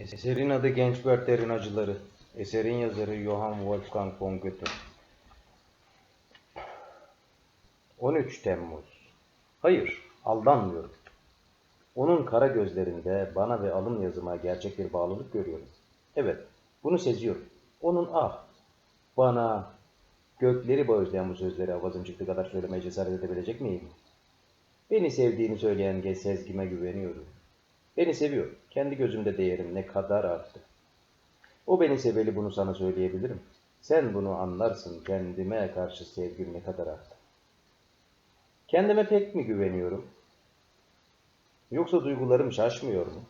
Eserin adı Genç Bertler'in Acıları. Eserin yazarı Johann Wolfgang von Goethe. 13 Temmuz. Hayır, aldanmıyorum. Onun kara gözlerinde bana ve alın yazıma gerçek bir bağlılık görüyorum. Evet, bunu seziyorum. Onun ah, bana gökleri bağışlayan bu sözleri avazım çıktı kadar söylemeye cesaret edebilecek miyim? Beni sevdiğini söyleyen sezgime güveniyorum. Beni seviyor. Kendi gözümde değerim ne kadar arttı. O beni seveli bunu sana söyleyebilirim. Sen bunu anlarsın kendime karşı sevgim ne kadar arttı. Kendime pek mi güveniyorum? Yoksa duygularım şaşmıyor mu?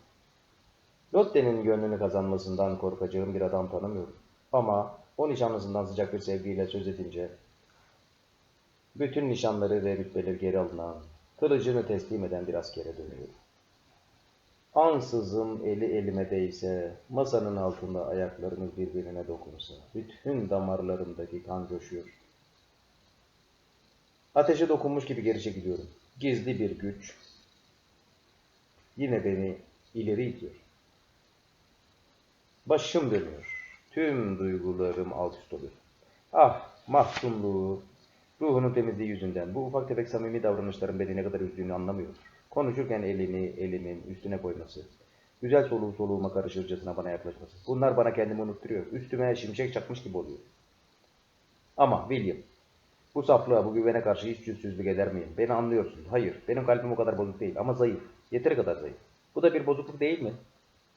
Lotte'nin gönlünü kazanmasından korkacağım bir adam tanımıyorum. Ama o nişanlısından sıcak bir sevgiyle söz edince, bütün nişanları ve rütbeleri geri alınan, kılıcını teslim eden bir askere dönüyorum. Ansızın eli elime değse, masanın altında ayaklarımız birbirine dokunsa, bütün damarlarımdaki kan coşuyor. Ateşe dokunmuş gibi geri çekiliyorum. Gizli bir güç yine beni ileri itiyor. Başım dönüyor. Tüm duygularım alt üst oluyor. Ah, mahzunluğu, ruhunun temizliği yüzünden bu ufak tefek samimi davranışların beni ne kadar üzdüğünü anlamıyor. Konuşurken elini elimin üstüne koyması, güzel soluğu soluğuma karışırcasına bana yaklaşması. Bunlar bana kendimi unutturuyor. Üstüme şimşek çakmış gibi oluyor. Ama William, bu saflığa, bu güvene karşı hiç yüzsüzlük eder miyim? Beni anlıyorsun. Hayır, benim kalbim o kadar bozuk değil ama zayıf. Yeteri kadar zayıf. Bu da bir bozukluk değil mi?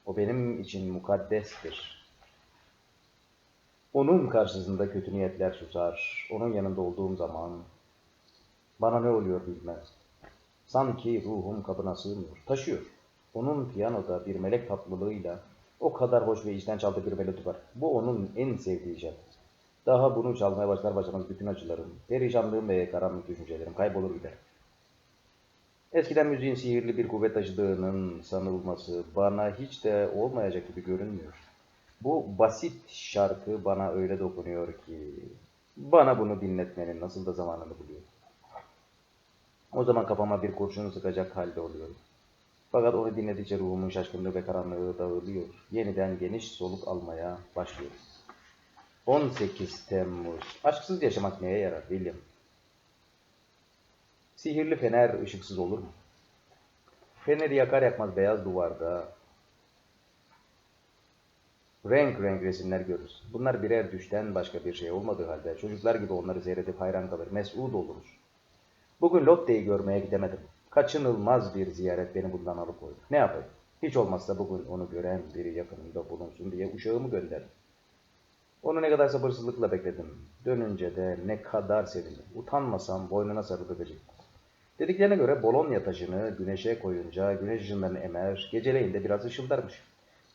O benim için mukaddestir. Onun karşısında kötü niyetler susar. Onun yanında olduğum zaman bana ne oluyor bilmez. Sanki ruhum kabına sığmıyor. Taşıyor. Onun piyanoda bir melek tatlılığıyla o kadar hoş ve içten çaldığı bir melodi var. Bu onun en sevdiği şey. Daha bunu çalmaya başlar başlamaz bütün acılarım, perişanlığım ve karanlık düşüncelerim kaybolur gider. Eskiden müziğin sihirli bir kuvvet taşıdığının sanılması bana hiç de olmayacak gibi görünmüyor. Bu basit şarkı bana öyle dokunuyor ki bana bunu dinletmenin nasıl da zamanını buluyor. O zaman kafama bir kurşun sıkacak halde oluyorum. Fakat onu dinledikçe ruhumun şaşkınlığı ve karanlığı dağılıyor. Yeniden geniş soluk almaya başlıyorum. 18 Temmuz. Aşksız yaşamak neye yarar William? Sihirli fener ışıksız olur mu? Feneri yakar yakmaz beyaz duvarda renk renk resimler görürüz. Bunlar birer düşten başka bir şey olmadığı halde çocuklar gibi onları seyredip hayran kalır, mesut oluruz. Bugün Lotte'yi görmeye gidemedim. Kaçınılmaz bir ziyaret beni bundan alıkoydu. Ne yapayım? Hiç olmazsa bugün onu gören biri yakınımda bulunsun diye uşağımı gönderdim. Onu ne kadar sabırsızlıkla bekledim. Dönünce de ne kadar sevindim. Utanmasam boynuna sarılıp öpecektim. Dediklerine göre Bologna taşını güneşe koyunca güneş ışınlarını emer, geceleyin de biraz ışıldarmış.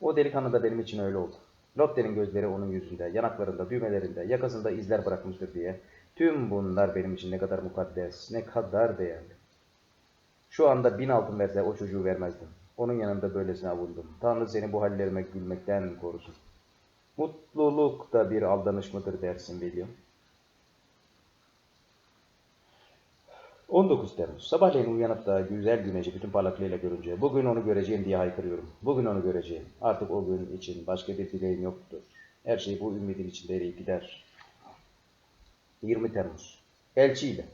O delikanlı da benim için öyle oldu. Lotte'nin gözleri onun yüzünde, yanaklarında, düğmelerinde, yakasında izler bırakmıştır diye. Tüm bunlar benim için ne kadar mukaddes, ne kadar değerli. Şu anda bin altın verse o çocuğu vermezdim. Onun yanında böylesine avundum. Tanrı seni bu hallerime gülmekten korusun. Mutluluk da bir aldanış mıdır dersin William? 19 Temmuz. Sabahleyin uyanıp da güzel güneşi bütün parlaklığıyla görünce bugün onu göreceğim diye haykırıyorum. Bugün onu göreceğim. Artık o gün için başka bir dileğim yoktur. Her şey bu ümidin içinde eriyip gider. 20 Temmuz. Elçiyle.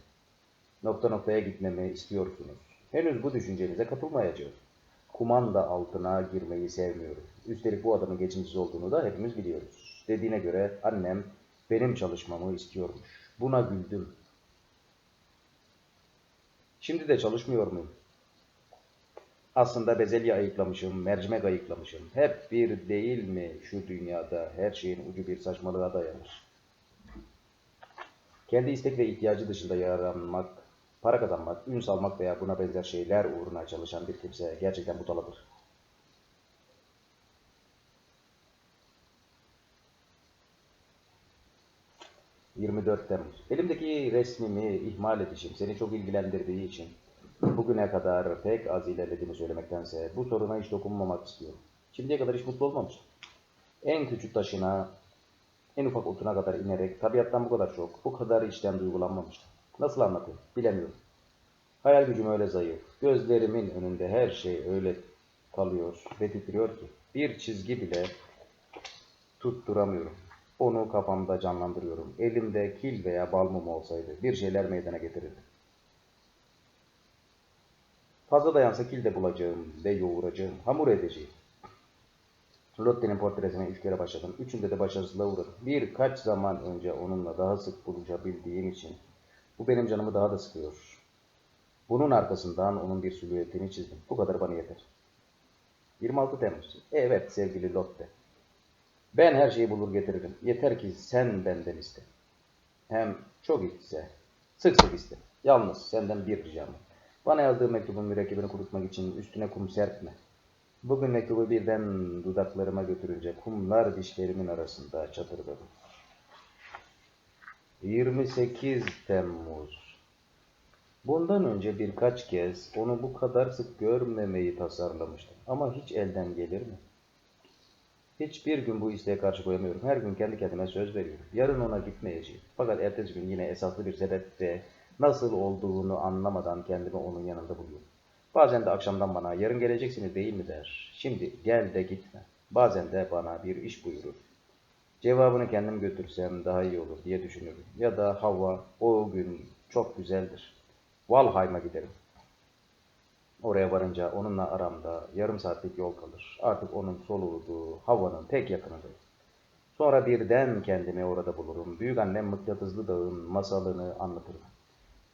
Nokta noktaya gitmemi istiyorsunuz. Henüz bu düşüncenize katılmayacağım. Kumanda altına girmeyi sevmiyorum. Üstelik bu adamın geçimsiz olduğunu da hepimiz biliyoruz. Dediğine göre annem benim çalışmamı istiyormuş. Buna güldüm. Şimdi de çalışmıyor muyum? Aslında bezelye ayıklamışım, mercimek ayıklamışım. Hep bir değil mi şu dünyada her şeyin ucu bir saçmalığa dayanır. Kendi istek ve ihtiyacı dışında yaranmak, para kazanmak, ün salmak veya buna benzer şeyler uğruna çalışan bir kimse gerçekten butalıdır. ...24 Temmuz. Elimdeki resmimi ihmal edişim seni çok ilgilendirdiği için... ...bugüne kadar pek az ilerlediğimi söylemektense... ...bu soruna hiç dokunmamak istiyorum. Şimdiye kadar hiç mutlu olmamıştım. En küçük taşına, en ufak otuna kadar inerek tabiattan bu kadar çok, bu kadar içten duygulanmamıştım. Nasıl anlatayım? Bilemiyorum. Hayal gücüm öyle zayıf. Gözlerimin önünde her şey öyle kalıyor ve titriyor ki bir çizgi bile tutturamıyorum. Onu kafamda canlandırıyorum. Elimde kil veya bal mumu olsaydı bir şeyler meydana getirirdi. Fazla dayansa kil de bulacağım ve yoğuracağım. Hamur edeceğim. Lotte'nin portresine üç kere başladım. Üçünde de başarısızlığa uğradım. Birkaç zaman önce onunla daha sık buluşabildiğim için bu benim canımı daha da sıkıyor. Bunun arkasından onun bir silüetini çizdim. Bu kadar bana yeter. 26 Temmuz. Evet sevgili Lotte. Ben her şeyi bulur getiririm. Yeter ki sen benden iste. Hem çok iste. Sık sık iste. Yalnız senden bir ricam. Bana yazdığın mektubun mürekkebini kurutmak için üstüne kum serpme. Bugün mektubu birden dudaklarıma götürünce kumlar dişlerimin arasında çatırdadı. 28 Temmuz Bundan önce birkaç kez onu bu kadar sık görmemeyi tasarlamıştım. Ama hiç elden gelir mi? Hiçbir gün bu isteğe karşı koyamıyorum. Her gün kendi kendime söz veriyorum. Yarın ona gitmeyeceğim. Fakat ertesi gün yine esaslı bir sebeple nasıl olduğunu anlamadan kendimi onun yanında buluyorum. Bazen de akşamdan bana yarın geleceksiniz değil mi der. Şimdi gel de gitme. Bazen de bana bir iş buyurur. Cevabını kendim götürsem daha iyi olur diye düşünürüm. Ya da hava o gün çok güzeldir. Valheim'a giderim. Oraya varınca onunla aramda yarım saatlik yol kalır. Artık onun soluduğu havanın tek yakınındayım. Sonra birden kendimi orada bulurum. Büyük annem mıknatıslı dağın masalını anlatır.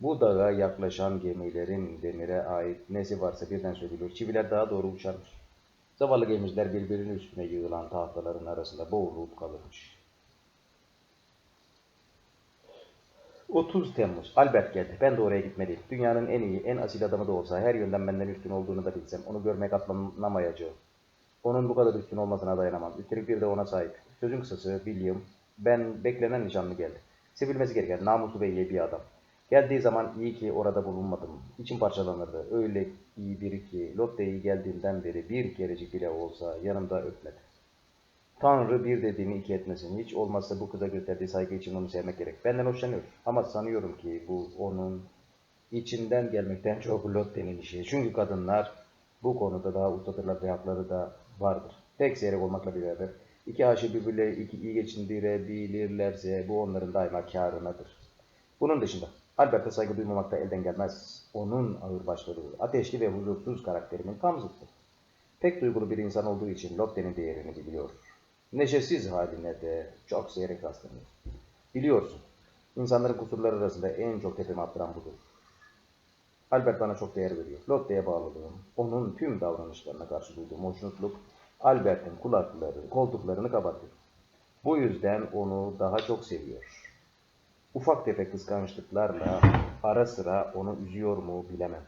Bu dağa yaklaşan gemilerin demire ait nesi varsa birden söylüyor. Çiviler daha doğru uçarmış. Zavallı gemiciler birbirinin üstüne yığılan tahtaların arasında boğulup kalırmış. 30 Temmuz. Albert geldi. Ben de oraya gitmeliyim. Dünyanın en iyi, en asil adamı da olsa, her yönden benden üstün olduğunu da bilsem, onu görmeye katlanamayacağım. Onun bu kadar üstün olmasına dayanamam. Üstelik bir de ona sahip. Sözün kısası, William, ben beklenen nişanlı geldi. Sevilmesi gereken, namuslu ve iyi bir adam. Geldiği zaman iyi ki orada bulunmadım. İçim parçalanırdı. Öyle iyi biri ki Lotte'yi geldiğinden beri bir kerecik bile olsa yanımda öpmedi. Tanrı bir dediğini iki etmesin. Hiç olmazsa bu kıza gösterdiği saygı için onu sevmek gerek. Benden hoşlanıyor. Ama sanıyorum ki bu onun içinden gelmekten çok Lotte'nin işi. Çünkü kadınlar bu konuda daha ustadırlar ve hakları da vardır. Tek seyrek olmakla beraber iki aşık birbirleri iki iyi geçindirebilirlerse bu onların daima kârınadır. Bunun dışında Albert'e saygı duymamak da elden gelmez. Onun ağırbaşlılığı, ateşli ve huzursuz karakterimin tam zıttı. Pek duygulu bir insan olduğu için Lotte'nin değerini biliyor. Neşesiz haline de çok seyrek rastlanıyor. Biliyorsun, insanların kusurları arasında en çok tepemi attıran budur. Albert bana çok değer veriyor. Lotte'ye bağlılığım, onun tüm davranışlarına karşı duyduğum hoşnutluk, Albert'in kulakları, koltuklarını kabartıyor. Bu yüzden onu daha çok seviyor. Ufak tefek kıskançlıklarla ara sıra onu üzüyor mu bilemem.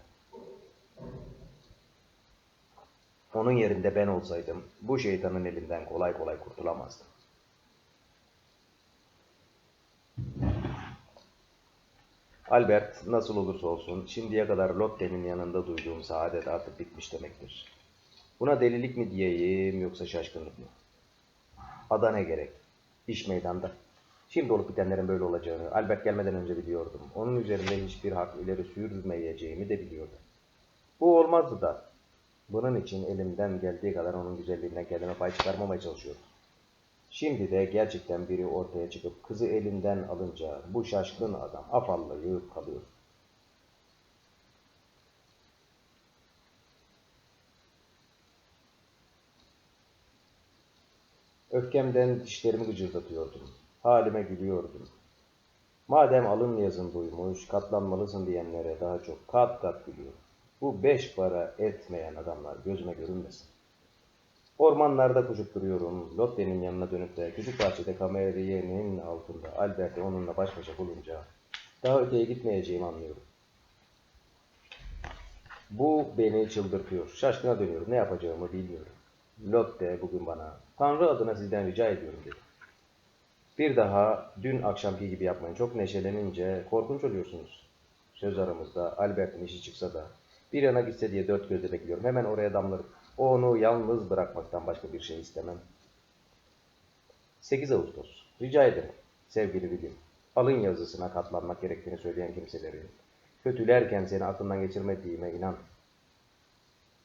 Onun yerinde ben olsaydım bu şeytanın elinden kolay kolay kurtulamazdım. Albert nasıl olursa olsun şimdiye kadar Lotte'nin yanında duyduğum saadet artık bitmiş demektir. Buna delilik mi diyeyim yoksa şaşkınlık mı? Ada ne gerek? İş meydanda. Şimdi olup bitenlerin böyle olacağını Albert gelmeden önce biliyordum. Onun üzerinde hiçbir hak ileri sürmeyeceğimi de biliyordum. Bu olmazdı da. Bunun için elimden geldiği kadar onun güzelliğinden kendime pay çıkarmamaya çalışıyorum. Şimdi de gerçekten biri ortaya çıkıp kızı elinden alınca bu şaşkın adam afallayıp kalıyor. Öfkemden dişlerimi gıcırdatıyordum. Halime gülüyordum. Madem alın yazın duymuş, katlanmalısın diyenlere daha çok kat kat gülüyor. Bu beş para etmeyen adamlar gözüme görünmesin. Ormanlarda koşup. Lotte'nin yanına dönüp de küçük bahçede kameriyenin altında Albert'i onunla baş başa bulunca daha öteye gitmeyeceğimi anlıyorum. Bu beni çıldırtıyor. Şaşkına dönüyorum. Ne yapacağımı bilmiyorum. Lotte bugün bana Tanrı adına sizden rica ediyorum dedi. Bir daha dün akşamki gibi yapmayın. Çok neşelenince korkunç oluyorsunuz. Söz aramızda Albert'in işi çıksa da bir yana gitse diye dört gözle bekliyorum. Hemen oraya damlarım. Onu yalnız bırakmaktan başka bir şey istemem. 8 Ağustos. Rica ederim sevgili William. Alın yazısına katlanmak gerektiğini söyleyen kimseleri. Kötülerken seni aklından geçirmediğime inan.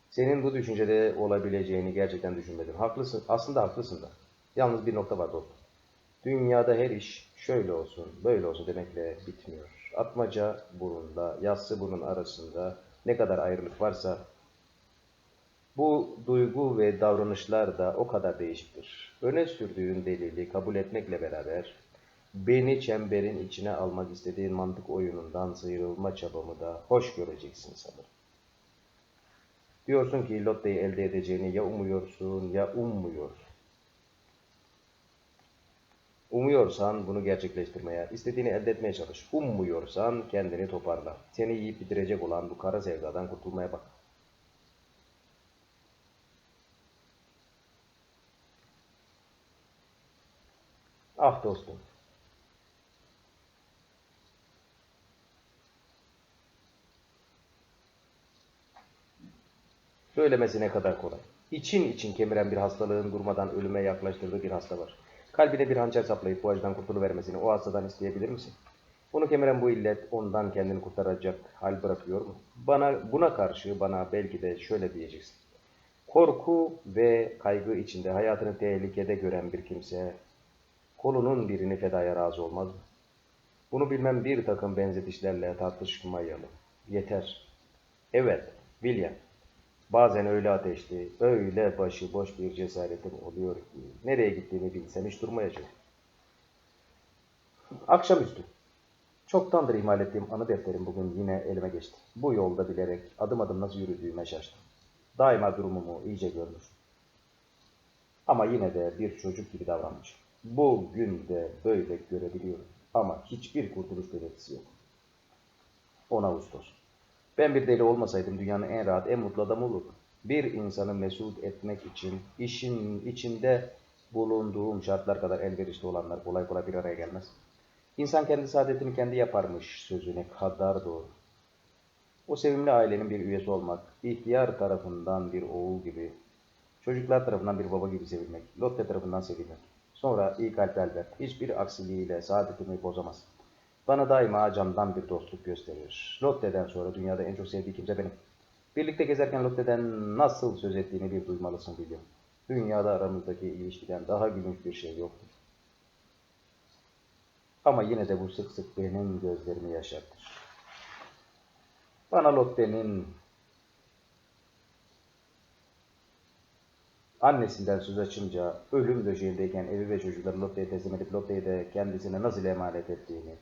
Senin bu düşüncede olabileceğini gerçekten düşünmedim. Haklısın. Aslında haklısın da. Yalnız bir nokta var dostum. Dünyada her iş şöyle olsun, böyle olsun demekle bitmiyor. Atmaca burunda, yassı bunun arasında ne kadar ayrılık varsa bu duygu ve davranışlar da o kadar değişiktir. Öne sürdüğün delili kabul etmekle beraber beni çemberin içine almak istediğin mantık oyunundan sıyrılma çabamı da hoş göreceksin sanırım. Diyorsun ki Lotte'yi elde edeceğini ya umuyorsun ya ummuyorsun. Umuyorsan bunu gerçekleştirmeye, istediğini elde etmeye çalış. Ummuyorsan kendini toparla. Seni yiyip bitirecek olan bu kara sevdadan kurtulmaya bak. Ah dostum. Söylemesi ne kadar kolay. İçin için kemiren bir hastalığın durmadan ölüme yaklaştırdığı bir hasta var. Kalbine bir hançer saplayıp bu acıdan kurtuluvermesini o hastadan isteyebilir misin? Bunu kemiren bu illet ondan kendini kurtaracak hal bırakıyor mu? Bana buna karşı bana belki de şöyle diyeceksin. Korku ve kaygı içinde hayatını tehlikede gören bir kimse kolunun birini fedaya razı olmaz mı? Bunu bilmem bir takım benzetişlerle tartışmayalı. Yeter. Evet, William. Bazen öyle ateşli, öyle başıboş bir cesaretim oluyor ki nereye gittiğimi bilsem hiç durmayacağım. Akşamüstü. Çoktandır ihmal ettiğim anı defterim bugün yine elime geçti. Bu yolda bilerek adım adım nasıl yürüdüğüme şaştım. Daima durumumu iyice görmüş. Ama yine de bir çocuk gibi davranmış. Bugün de böyle görebiliyorum. Ama hiçbir kurtuluş belirtisi yok. 10 Ağustos. Ben bir deli olmasaydım dünyanın en rahat, en mutlu adamı olurdum. Bir insanı mesut etmek için işin içinde bulunduğum şartlar kadar elverişli olanlar kolay kolay bir araya gelmez. İnsan kendi saadetini kendi yaparmış sözüne kadar doğru. O sevimli ailenin bir üyesi olmak, ihtiyar tarafından bir oğul gibi, çocuklar tarafından bir baba gibi sevilmek, Lotte tarafından sevilmek. Sonra iyi kalpli Albert hiçbir aksiliğiyle saadetimi bozamaz. Bana daima candan bir dostluk gösterir. Lotte'den sonra dünyada en çok sevdiği kimse benim. Birlikte gezerken Lotte'den nasıl söz ettiğini bir duymalısın biliyorum. Dünyada aramızdaki ilişkiden daha gülünç bir şey yoktur. Ama yine de bu sık sık benim gözlerimi yaşartır. Bana Lotte'nin annesinden söz açınca ölüm döşeğindeyken evi ve çocukları Lotte'ye teslim edip Lotte'yi de kendisine nasıl emanet ettiğini,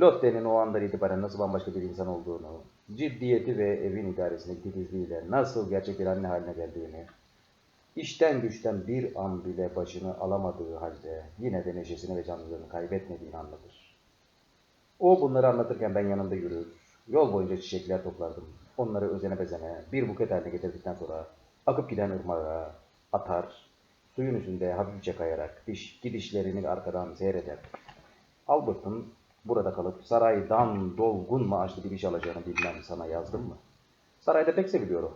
Lotte'nin o andan itibaren nasıl bambaşka bir insan olduğunu, ciddiyeti ve evin idaresindeki titizliğiyle nasıl gerçek bir anne haline geldiğini, işten güçten bir an bile başını alamadığı halde yine de neşesini ve canlılığını kaybetmediğini anlatır. O bunları anlatırken ben yanında yürür, yol boyunca çiçekler toplardım. Onları özene bezene bir buket haline getirdikten sonra akıp giden ırmağa atar, suyun üstünde hafifçe kayarak diş, gidişlerini arkadan seyreder. Albert'ın burada kalıp saraydan dolgun maaşlı bir iş alacağını bilmem sana yazdım mı? Sarayda pek seviliyor.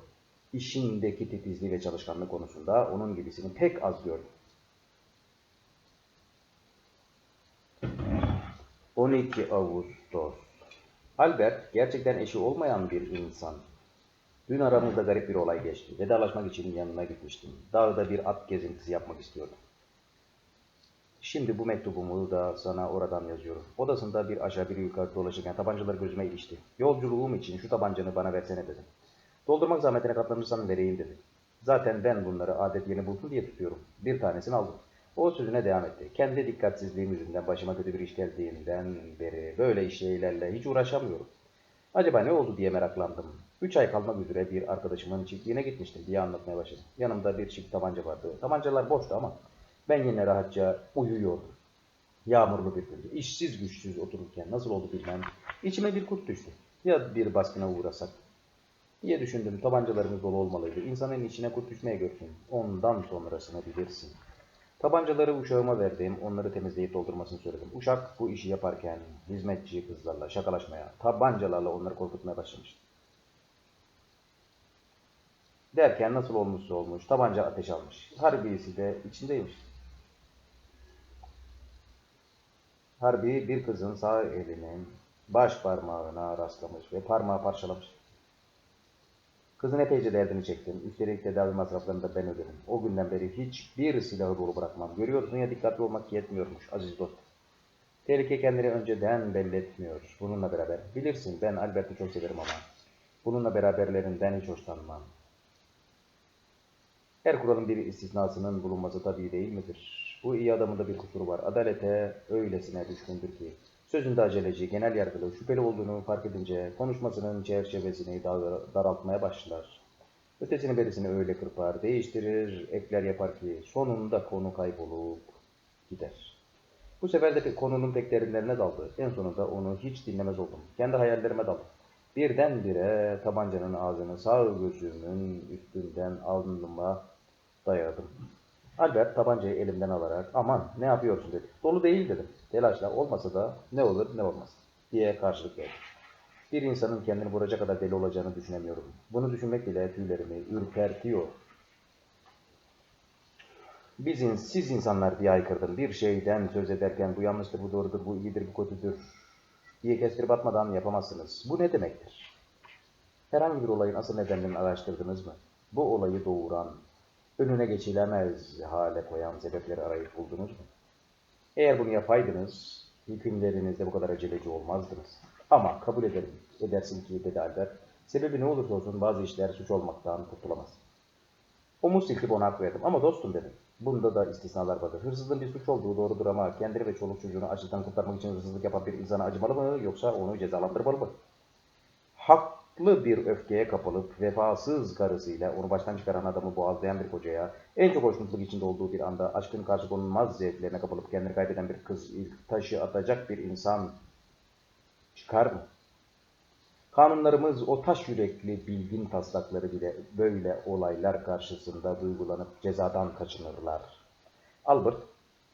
İşindeki titizliği ve çalışkanlık konusunda onun gibisini pek az gördüm. 12 Ağustos Albert gerçekten eşi olmayan bir insan. Dün aramızda garip bir olay geçti. Vedalaşmak için yanına gitmiştim. Dağda bir at gezintisi yapmak istiyordum. Şimdi bu mektubumu da sana oradan yazıyorum. Odasında bir aşağı bir yukarı dolaşırken tabancalar gözüme ilişti. Yolculuğum için şu tabancanı bana versene dedim. Doldurmak zahmetine katlanırsan vereyim dedi. Zaten ben bunları adet yeni buldum diye tutuyorum. Bir tanesini aldım. O sözüne devam etti. Kendi dikkatsizliğim yüzünden başıma kötü bir iş geldiğinden beri böyle şeylerle hiç uğraşamıyorum. Acaba ne oldu diye meraklandım. Üç ay kalmak üzere bir arkadaşımın çiftliğine gitmiştim diye anlatmaya başladım. Yanımda bir çift tabanca vardı. Tabancalar boştu ama ben yine rahatça uyuyordum. Yağmurlu bir gündü. İşsiz güçsüz otururken nasıl oldu bilmem. İçime bir kurt düştü. Ya bir baskına uğrasak diye düşündüm. Tabancalarımız dolu olmalıydı. İnsanın içine kurt düşmeye görsün. Ondan sonrasını bilirsin. Tabancaları uşağıma verdim. Onları temizleyip doldurmasını söyledim. Uşak bu işi yaparken hizmetçi kızlarla şakalaşmaya, tabancalarla onları korkutmaya başlamıştı. Derken nasıl olmuşsa olmuş, tabanca ateş almış. Harbiyesi de içindeymiş. Harbi bir kızın sağ elinin baş parmağına rastlamış ve parmağı parçalamış. Kızın epeyce derdini çektim. Üstelik tedavi masraflarını da ben ödedim. O günden beri hiçbir silahı dolu bırakmam. Görüyorsun ya dikkatli olmak yetmiyormuş aziz dost. Tehlike kendini önceden belli etmiyor. Bununla beraber bilirsin ben Albert'i çok severim ama bununla beraberlerinden hiç hoşlanmam. Her kuralın bir istisnasının bulunması tabii değil midir? Bu iyi adamında bir kusuru var. Adalete öylesine düşkündür ki. Sözünde aceleci, genel yargılı, şüpheli olduğunu fark edince konuşmasının çerçevesini dar- daraltmaya başlar. Ötesini berisini öyle kırpar, değiştirir, ekler yapar ki sonunda konu kaybolup gider. Bu sefer de konunun pek derinlerine daldı. En sonunda onu hiç dinlemez oldum. Kendi hayallerime daldım. Birdenbire tabancanın ağzını sağ gözümün üstünden alnıma dayadım. Albert tabancayı elimden alarak aman ne yapıyorsun dedi. Dolu değil dedim. Telaşla olmasa da ne olur ne olmaz diye karşılık verdim. Bir insanın kendini vuracak kadar deli olacağını düşünemiyorum. Bunu düşünmek bile tüylerimi ürpertiyor. Biz in- siz insanlar diye aykırdım. Bir şeyden söz ederken bu yanlıştır, bu doğrudur, bu iyidir, bu kötüdür diye kestirip atmadan yapamazsınız. Bu ne demektir? Herhangi bir olayın asıl nedenini araştırdınız mı? Bu olayı doğuran, önüne geçilemez hale koyan sebepleri arayıp buldunuz mu? Eğer bunu yapaydınız, hükümlerinizde bu kadar aceleci olmazdınız. Ama kabul ederim, edersin ki dedi Albert, sebebi ne olursa olsun bazı işler suç olmaktan kurtulamaz. Omuz silkip ona hak verdim. Ama dostum dedim. Bunda da istisnalar vardır. Hırsızlığın bir suç olduğu doğrudur ama kendini ve çoluk çocuğunu açlıktan kurtarmak için hırsızlık yapan bir insana acımalı mı yoksa onu cezalandırmalı mı? Haklı bir öfkeye kapılıp vefasız karısıyla onu baştan çıkaran adamı boğazlayan bir kocaya en çok hoşnutluk içinde olduğu bir anda aşkın karşı konulmaz zevklerine kapılıp kendini kaybeden bir kız ilk taşı atacak bir insan çıkar mı? Kanunlarımız o taş yürekli bilgin taslakları bile böyle olaylar karşısında duygulanıp cezadan kaçınırlar. Albert,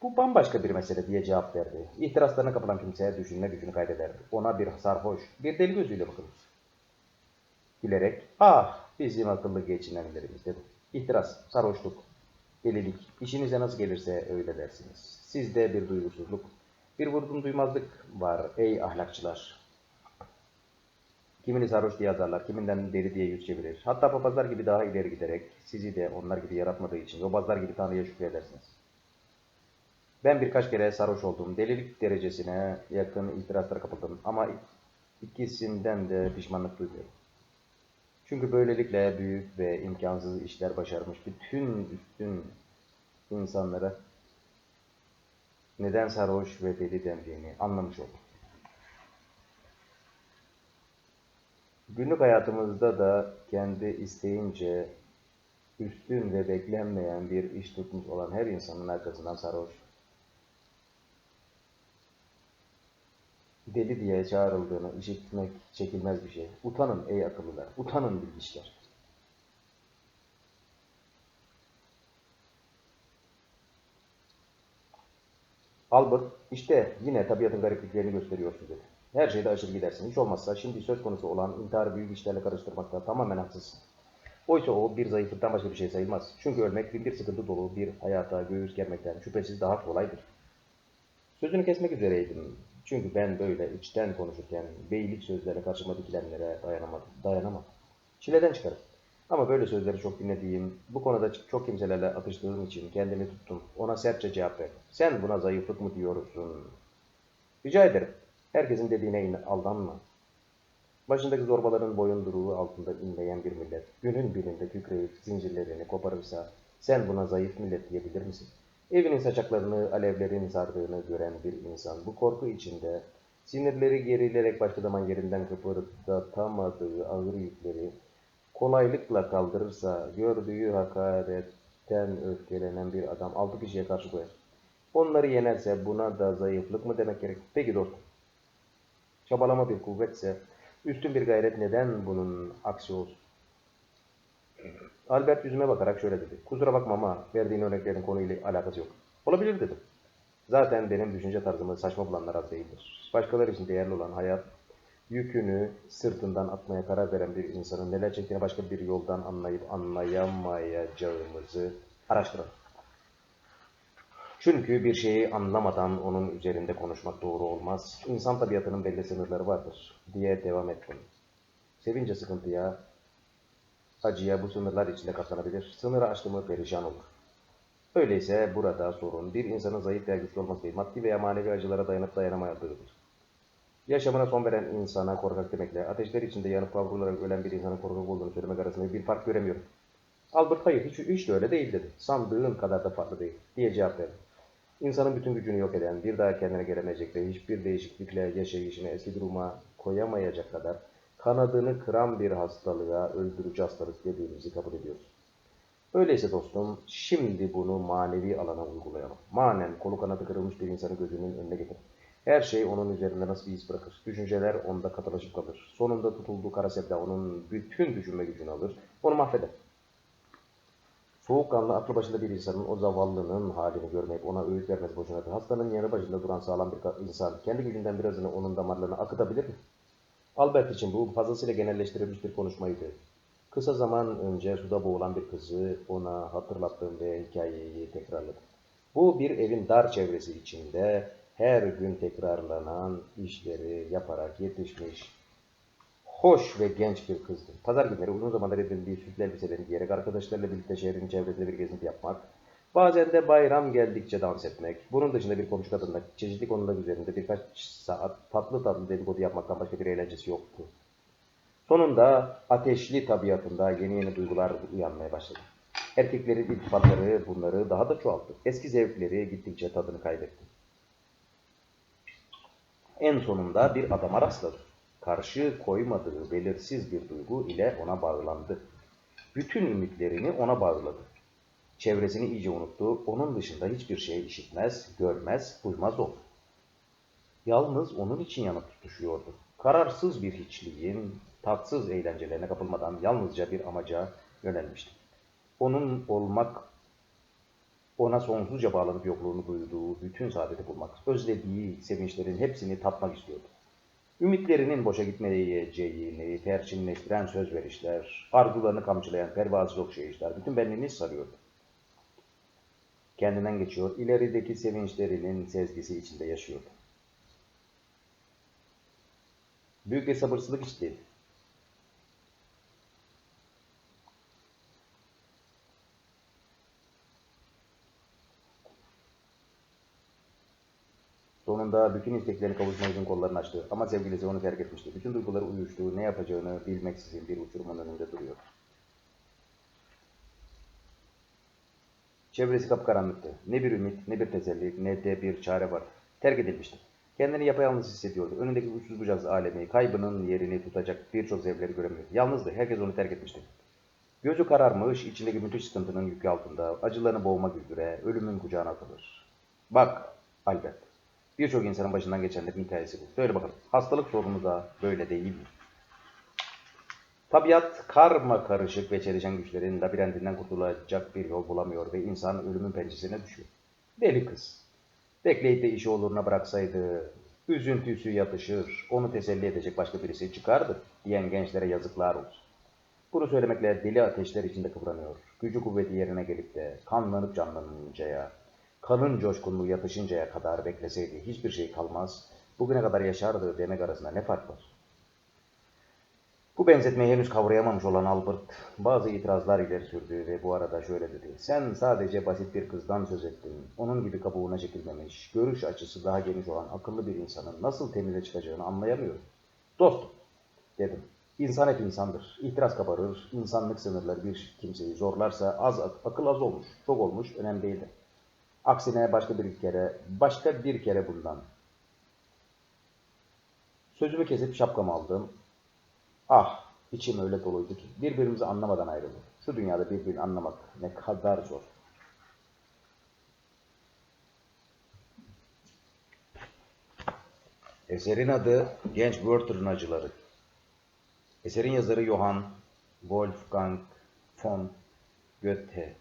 bu bambaşka bir mesele diye cevap verdi. İhtiraslarına kapılan kimseye düşünme gücünü kaybeder. Ona bir sarhoş, bir deli gözüyle bakılır. Gülerek, ah bizim akıllı geçinenlerimiz dedi. İhtiras, sarhoşluk, delilik, işinize nasıl gelirse öyle dersiniz. Sizde bir duygusuzluk, bir vurdum duymazlık var ey ahlakçılar. Kimini sarhoş diye azarlar, kiminden deli diye yüz çevirir. Hatta papazlar gibi daha ileri giderek sizi de onlar gibi yaratmadığı için yobazlar gibi Tanrı'ya şükredersiniz. Ben birkaç kere sarhoş oldum. Delilik derecesine yakın itirazlara kapıldım. Ama ikisinden de pişmanlık duymuyorum. Çünkü böylelikle büyük ve imkansız işler başarmış bütün üstün insanlara neden sarhoş ve deli dendiğini anlamış oldum. Günlük hayatımızda da kendi isteğince üstün ve beklenmeyen bir iş tutmuş olan her insanın arkasından sarhoş, deli diye çağrıldığını işitmek çekilmez bir şey. Utanın ey akıllılar, utanın bilgiçler. Albert, işte yine tabiatın garipliklerini gösteriyorsun dedi. Her şeyde aşırı gidersin. Hiç olmazsa şimdi söz konusu olan intiharı büyük işlerle karıştırmakta tamamen haksızsın. Oysa o bir zayıflıktan başka bir şey sayılmaz. Çünkü ölmek bin bir sıkıntı dolu bir hayata göğüs germekten şüphesiz daha kolaydır. Sözünü kesmek üzereydim. Çünkü ben böyle içten konuşurken beylik sözlerle karşıma dikilenlere dayanamadım. Dayanamam. Çileden çıkarım. Ama böyle sözleri çok dinlediğim, bu konuda çok kimselerle atıştığım için kendimi tuttum. Ona sertçe cevap verdim. Sen buna zayıflık mı diyorsun? Rica ederim. Herkesin dediğine in- aldanma. Başındaki zorbaların boyunduruğu altında inleyen bir millet, günün birinde kükreyip zincirlerini koparırsa, sen buna zayıf millet diyebilir misin? Evinin saçaklarını alevlerin sardığını gören bir insan bu korku içinde sinirleri gerilerek başka zaman yerinden kıpırdatamadığı ağır yükleri kolaylıkla kaldırırsa gördüğü hakaretten öfkelenen bir adam altı kişiye karşı koyar. Onları yenerse buna da zayıflık mı demek gerek? Peki dostum. Çabalama bir kuvvetse, üstün bir gayret neden bunun aksi olsun? Albert yüzüme bakarak şöyle dedi. Kusura bakma ama verdiğin örneklerin konuyla alakası yok. Olabilir dedim. Zaten benim düşünce tarzımı saçma bulanlar az değildir. Başkaları için değerli olan hayat, yükünü sırtından atmaya karar veren bir insanın neler çektiğini başka bir yoldan anlayıp anlayamayacağımızı araştıralım. Çünkü bir şeyi anlamadan onun üzerinde konuşmak doğru olmaz. İnsan tabiatının belli sınırları vardır diye devam ettim. Sevince sıkıntıya, acıya bu sınırlar içinde katlanabilir. Sınırı aştı mı perişan olur. Öyleyse burada sorun bir insanın zayıf veya güçlü olması değil, maddi veya manevi acılara dayanıp dayanamadığıdır. Yaşamına son veren insana korkak demekle, ateşler içinde yanıp kavrularak ölen bir insanın korkak olduğunu söylemek arasında bir fark göremiyorum. Albert hayır hiç, hiç de öyle değil dedi. Sandığın kadar da farklı değil diye cevap verdi. İnsanın bütün gücünü yok eden, bir daha kendine gelemeyecek ve hiçbir değişiklikle yaşayışını eski duruma koyamayacak kadar kanadını kıran bir hastalığa öldürücü hastalık dediğimizi kabul ediyoruz. Öyleyse dostum, şimdi bunu manevi alana uygulayalım. Manen kolu kanadı kırılmış bir insanı gözünün önüne getir. Her şey onun üzerinde nasıl bir iz bırakır. Düşünceler onda katılaşıp kalır. Sonunda tutulduğu kara sevda onun bütün düşünme gücünü alır. Onu mahveder. Soğukkanlı aklı başında bir insanın o zavallının halini görmeyip ona öğüt vermesi boşunadır. Hastanın yanı başında duran sağlam bir insan kendi gücünden birazını onun damarlarına akıtabilir mi? Albert için bu fazlasıyla genelleştirilmiş bir konuşmaydı. Kısa zaman önce suda boğulan bir kızı ona hatırlattığım ve hikayeyi tekrarladım. Bu bir evin dar çevresi içinde her gün tekrarlanan işleri yaparak yetişmiş, hoş ve genç bir kızdı. Pazar günleri uzun zamandır edindiği süslü elbiselerini giyerek arkadaşlarıyla birlikte şehrin çevresinde bir gezinti yapmak, bazen de bayram geldikçe dans etmek, bunun dışında bir komşu kadınla çeşitli konular üzerinde birkaç saat tatlı tatlı dedikodu yapmaktan başka bir eğlencesi yoktu. Sonunda ateşli tabiatında yeni yeni duygular uyanmaya başladı. Erkeklerin iltifatları bunları daha da çoğalttı. Eski zevkleri gittikçe tadını kaybetti. En sonunda bir adama rastladı. Karşı koymadığı belirsiz bir duygu ile ona bağlandı. Bütün ümitlerini ona bağladı. Çevresini iyice unuttu. Onun dışında hiçbir şey işitmez, görmez, duymaz oldu. Yalnız onun için yanıp tutuşuyordu. Kararsız bir hiçliğin, tatsız eğlencelerine kapılmadan yalnızca bir amaca yönelmişti. Onun olmak, ona sonsuzca bağlanıp yokluğunu duyduğu bütün saadeti bulmak, özlediği sevinçlerin hepsini tatmak istiyordu. Ümitlerinin boşa gitmeyeceğini terçinleştiren söz verişler, arzularını kamçılayan pervasız okşayışlar bütün benliğini sarıyordu. Kendinden geçiyor, ilerideki sevinçlerinin sezgisi içinde yaşıyordu. Büyük bir sabırsızlık içindeydi. Sonunda bütün isteklerini kavuşmak için kollarını açtı. Ama sevgilisi onu terk etmişti. Bütün duyguları uyuştu. Ne yapacağını bilmeksizin bir uçurumun önünde duruyor. Çevresi kapkaranlıktı. Ne bir ümit, ne bir teselli, ne de bir çare var. Terk edilmişti. Kendini yapayalnız hissediyordu. Önündeki uçsuz bucaksız alemi, kaybının yerini tutacak birçok zevkleri göremiyordu. Yalnızdı. Herkes onu terk etmişti. Gözü kararmış, içindeki müthiş sıkıntının yükü altında, acılarını boğmak üzere ölümün kucağına atılır. Bak Albert, birçok insanın başından geçenlerin hikayesi bu. Söyle bakalım, hastalık sorunu da böyle değil mi? Tabiat karma karışık ve çelişen güçlerin labirentinden kurtulacak bir yol bulamıyor ve insan ölümün pençesine düşüyor. Deli kız. Bekleyip de işi oluruna bıraksaydı, üzüntüsü yatışır, onu teselli edecek başka birisi çıkardı diyen gençlere yazıklar olsun. Bunu söylemekle deli ateşler içinde kıvranıyor. Gücü kuvveti yerine gelip de kanlanıp canlanıncaya, kanın coşkunluğu yatışıncaya kadar bekleseydi hiçbir şey kalmaz, bugüne kadar yaşardı demek arasında ne fark var? Bu benzetmeyi henüz kavrayamamış olan Albert bazı itirazlar ileri sürdü ve bu arada şöyle dedi. Sen sadece basit bir kızdan söz ettin. Onun gibi kabuğuna çekilmemiş, görüş açısı daha geniş olan akıllı bir insanın nasıl temize çıkacağını anlayamıyorum. Dostum, dedim. İnsan hep insandır. İhtiras kabarır, insanlık sınırları bir kimseyi zorlarsa az ak- akıl az olmuş, çok olmuş, önemli değildir. Aksine başka bir kere, başka bir kere bundan. Sözümü kesip şapkamı aldım. Ah, içim öyle doluydu ki birbirimizi anlamadan ayrıldık. Şu dünyada birbirini anlamak ne kadar zor. Eserin adı Genç Werther'ın Acıları. Eserin yazarı Johann Wolfgang von Goethe.